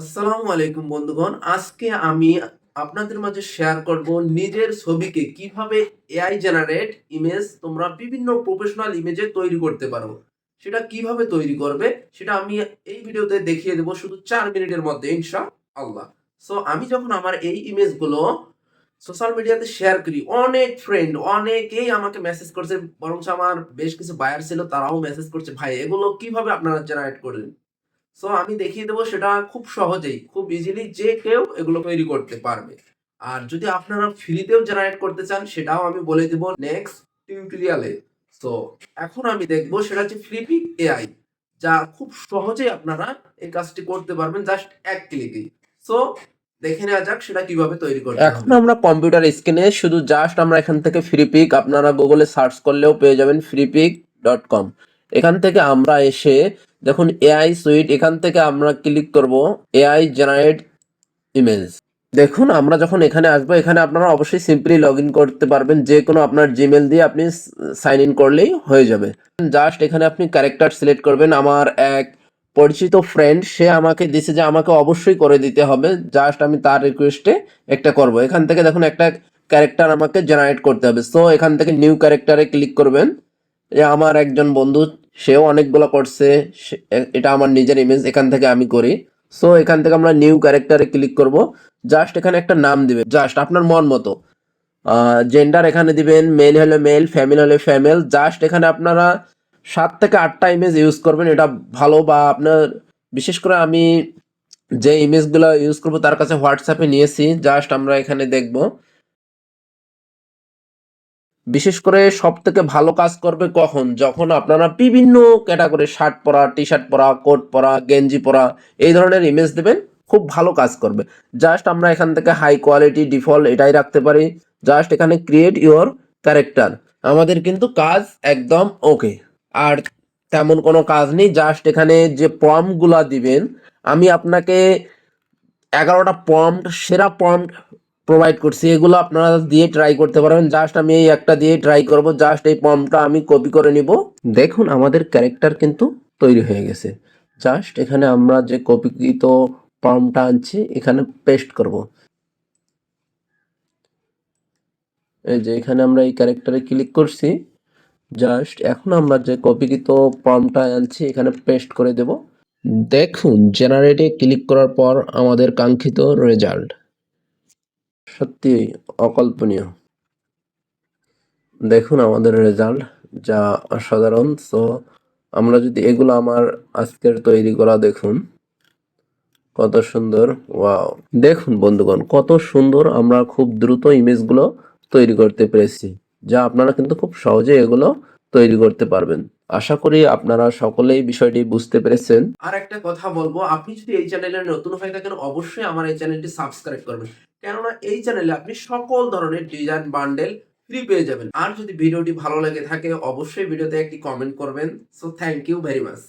আসসালামু আলাইকুম বন্ধুগণ, আজকে আমি আপনাদের মাঝে শেয়ার করব নিজের ছবিকে কীভাবে এআই জেনারেট ইমেজ তোমরা বিভিন্ন প্রফেশনাল ইমেজে তৈরি করতে পারো। সেটা কীভাবে তৈরি করবে, সেটা আমি এই ভিডিওতে দেখিয়ে দেবো শুধু চার মিনিটের মধ্যে ইনশা আল্লাহ সো আমি যখন আমার এই ইমেজগুলো সোশ্যাল মিডিয়াতে শেয়ার করি, অনেক ফ্রেন্ড অনেকেই আমাকে মেসেজ করছে বরং আমার বেশ কিছু বায়ার ছিল, তারাও মেসেজ করছে, ভাই, এগুলো কীভাবে আপনারা জেনারেট করেন সো আমি দেখিয়ে দেবো সেটা খুব সহজেই খুব ইজিলি যে কেউ এগুলো তৈরি করতে পারবে। আর যদি আপনারা ফ্রিতেও জেনারেট করতে চান সেটাও আমি বলে দেবো নেক্সট টিউটোরিয়ালে সো এখন আমি দেখব সেটা হচ্ছে ফ্লিপিক এআই যা খুব সহজেই আপনারা এই কাজটি করতে পারবেন জাস্ট এক ক্লিকেই সো দেখে নেওয়া যাক সেটা কীভাবে তৈরি করতে এখন আমরা কম্পিউটার স্ক্রিনে শুধু জাস্ট আমরা এখান থেকে ফ্রি পিক আপনারা গুগলে সার্চ করলেও পেয়ে যাবেন ফ্রিপিক ডট কম এখান থেকে আমরা এসে দেখুন এআই সুইট এখান থেকে আমরা ক্লিক করব এআই জেনারেট ইমেজ দেখুন আমরা যখন এখানে আসব, এখানে আপনারা অবশ্যই সিম্পলি লগ করতে পারবেন, যে কোনো আপনার জিমেল দিয়ে আপনি সাইন ইন করলেই হয়ে যাবে। জাস্ট এখানে আপনি ক্যারেক্টার সিলেক্ট করবেন, আমার এক পরিচিত ফ্রেন্ড সে আমাকে দিছে যে আমাকে অবশ্যই করে দিতে হবে জাস্ট আমি তার রিকোয়েস্টে একটা করব। এখান থেকে দেখুন একটা ক্যারেক্টার আমাকে জেনারেট করতে হবে। সো এখান থেকে নিউ ক্যারেক্টারে ক্লিক করবেন। যে আমার একজন বন্ধু সেও অনেকগুলো করছে এটা আমার নিজের ইমেজ এখান থেকে আমি করি। সো এখান থেকে আমরা নিউ ক্যারেক্টারে ক্লিক করব। জাস্ট এখানে একটা নাম দিবেন জাস্ট আপনার মন মতো। জেন্ডার এখানে দিবেন মেল হলে মেল ফ্যামিল হলে ফ্যামেল জাস্ট এখানে আপনারা সাত থেকে আটটা ইমেজ ইউজ করবেন, এটা ভালো বা আপনার, বিশেষ করে আমি যে ইমেজগুলো ইউজ করব, তার কাছে হোয়াটসঅ্যাপে নিয়েছি। জাস্ট আমরা এখানে দেখব। বিশেষ করে সব থেকে ভালো কাজ করবে কখন? যখন আপনারা বিভিন্ন ক্যাটাগরি, শার্ট পরা টি শার্ট পরা, কোট পরা, গেঞ্জি পরা, এই ধরনের ইমেজ দেবেন, খুব ভালো কাজ করবে। জাস্ট আমরা এখান থেকে হাই কোয়ালিটি ডিফল্ট এটাই রাখতে পারি। জাস্ট এখানে ক্রিয়েট ইওর ক্যারেক্টার আমাদের কিন্তু কাজ একদম ওকে আর তেমন কোনো কাজ নেই জাস্ট এখানে যে প্রম্পটগুলা দিবেন, আমি আপনাকে এগারোটা প্রম্পট সেরা প্রম্পট প্রোভাইড করছি, এগুলো আপনারা দিয়ে ট্রাই করতে পারবেন। জাস্ট আমি এই একটা দিয়ে ট্রাই করব জাস্ট এই প্রম্পটটা আমি কপি করে নিব। দেখুন, আমাদের ক্যারেক্টার কিন্তু তৈরি হয়ে গেছে। জাস্ট এখানে আমরা যে কপিকৃত প্রম্পটটা আনছি, এখানে পেস্ট করব। এই যে এখানে আমরা এই ক্যারেক্টারে ক্লিক করছি। জাস্ট এখন আমরা যে কপিকৃত প্রম্পটটা আনছি, এখানে পেস্ট করে দেব। দেখুন জেনারেটে ক্লিক করার পর আমাদের কাঙ্ক্ষিত রেজাল্ট সত্যি অকল্পনীয়। দেখুন আমাদের রেজাল্ট যা অসাধারণ। সো আমরা যদি এগুলো আমার আজকের তৈরি করা দেখুন, কত সুন্দর ওয়াও দেখুন বন্ধুগণ, কত সুন্দর আমরা খুব দ্রুত ইমেজগুলো তৈরি করতে পেরেছি, যা আপনারা কিন্তু খুব সহজে এগুলো তৈরি করতে পারবেন। আশা করি আপনারা সকলেই বিষয়টি বুঝতে পেরেছেন। আর একটা কথা বলব, আপনি যদি এই চ্যানেলে নতুন হয়ে থাকেন, অবশ্যই আমার এই চ্যানেলটি সাবস্ক্রাইব করবেন। কেননা এই চ্যানেলে আপনি সকল ধরনের ডিজাইন বান্ডেল ফ্রি পেয়ে যাবেন। আর যদি ভিডিওটি ভালো লেগে থাকে, অবশ্যই ভিডিওতে একটি কমেন্ট করবেন। So thank you very much